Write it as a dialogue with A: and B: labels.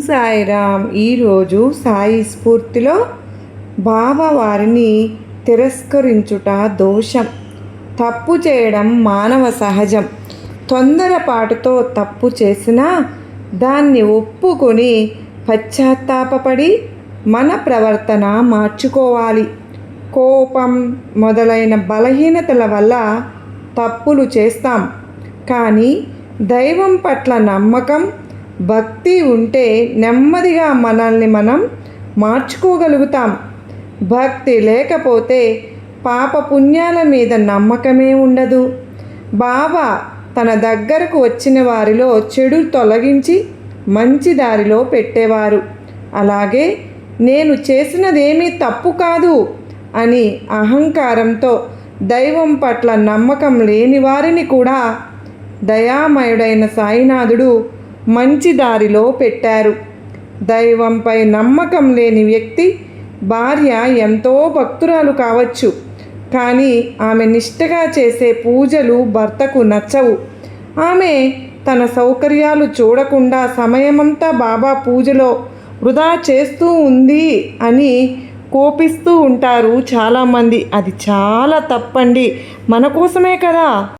A: సాయిరామ్ ఈరోజు సాయి స్ఫూర్తిలో బాబా వారిని తిరస్కరించుట దోషం. తప్పు చేయడం మానవ సహజం. తొందరపాటుతో తప్పు చేసినా దాన్ని ఒప్పుకొని పశ్చాత్తాపపడి మన ప్రవర్తన మార్చుకోవాలి. కోపం మొదలైన బలహీనతల వల్ల తప్పులు చేస్తాం. కానీ దైవం పట్ల నమ్మకం భక్తి ఉంటే నెమ్మదిగా మనల్ని మనం మార్చుకోగలుగుతాం. భక్తి లేకపోతే పాప పుణ్యాల మీద నమ్మకమే ఉండదు. బాబా తన దగ్గరకు వచ్చిన వారిలో చెడు తొలగించి మంచి దారిలో పెట్టేవారు. అలాగే నేను చేసినదేమీ తప్పు కాదు అని అహంకారంతో దైవం పట్ల నమ్మకం లేని వారిని కూడా దయామయుడైన సాయినాథుడు మంచి దారిలో పెట్టారు. దైవంపై నమ్మకం లేని వ్యక్తి భార్య ఎంతో భక్తురాలు కావచ్చు. కానీ ఆమె నిష్టగా చేసే పూజలు భర్తకు నచ్చవు. ఆమె తన సౌకర్యాలు చూడకుండా సమయమంతా బాబా పూజలో వృధా చేస్తూ ఉంది అని కోపిస్తూ ఉంటారు చాలామంది. అది చాలా తప్పండి. మన కోసమే కదా.